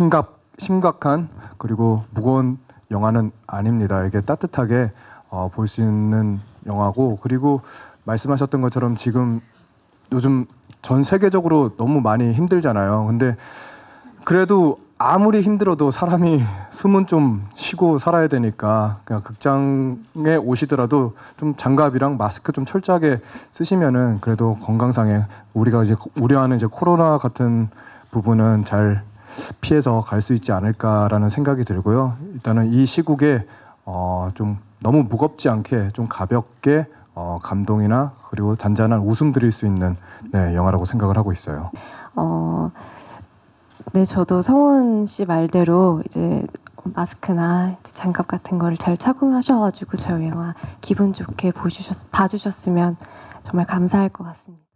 심각 심각한 그리고 무거운 영화는 아닙니다. 이게 따뜻하게 어, 볼 수 있는 영화고 그리고 말씀하셨던 것처럼 지금 요즘 전 세계적으로 너무 많이 힘들잖아요. 근데 그래도 아무리 힘들어도 사람이 숨은 좀 쉬고 살아야 되니까 그냥 극장에 오시더라도 좀 장갑이랑 마스크 좀 철저하게 쓰시면은 그래도 건강상에 우리가 이제 우려하는 이제 코로나 같은 부분은 잘 피해서 갈 수 있지 않을까라는 생각이 들고요. 일단은 이 시국에 어, 좀 너무 무겁지 않게 좀 가볍게 어, 감동이나 그리고 단단한 웃음 드릴 수 있는 네, 영화라고 생각을 하고 있어요. 어, 네, 저도 성훈 씨 말대로 이제 마스크나 이제 장갑 같은 거를 잘 착용하셔가지고 저희 영화 기분 좋게 보주셨, 봐주셨으면 정말 감사할 것 같습니다.